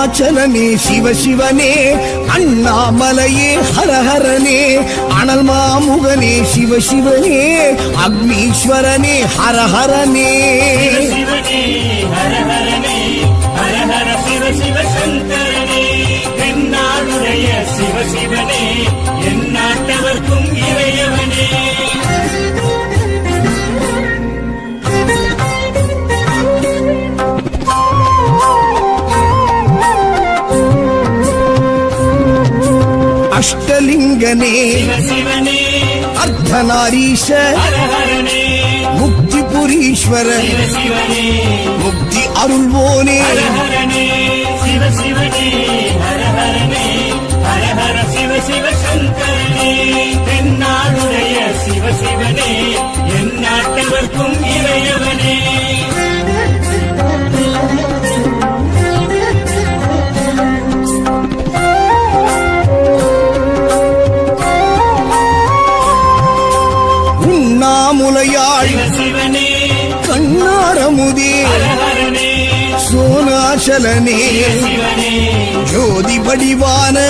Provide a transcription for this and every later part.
அருணாச்சலனே சிவ சிவனே அண்ணாமலையே ஹரஹரனே அனல் மாமுகனே சிவ சிவனே அக்னீஸ்வரனே ஹரஹரனே. சிவனே ஹர சிவ சிவ சங்கரனே அஷ்டலிங்கனே சிவ சிவனே அர்த்தநாரீஷ முக்தி புரீஸ்வர முக்தி அருள்வோனே. சிவ சிவனே ஹர சிவனே. கண்ணாரமுதே சோனாச்சலனே. ஜோதி வடிவான.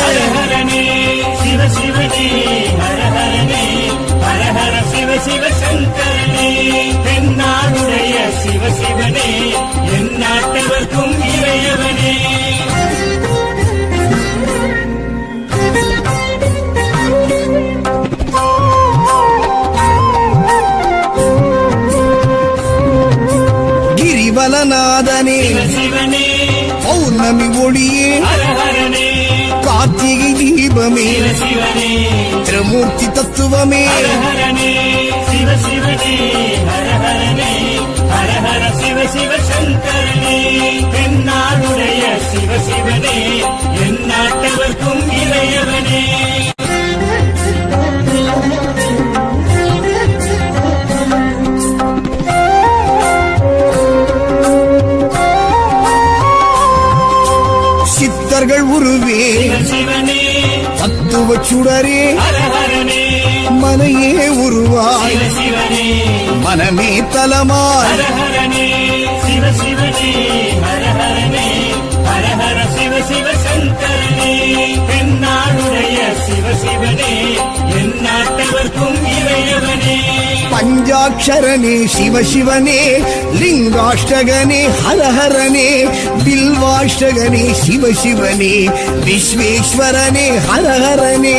சிவ சிவ சங்கரனே. பௌர்ணமி ஒளியே. கார்த்திகை தீபமே. திருமூர்த்தி தத்துவமே. சிவ சங்கரனே. என் சுடரே. மனையே உருவாய். சிவ சிவனே. மனமே தலமாய். பஞ்சாட்சரனே சிவ சிவனே லிங்காஷ்டகனே ஹரஹரனே பில்வாஷ்டகனே சிவ சிவனே விஸ்வேஸ்வரனே ஹரஹரனே.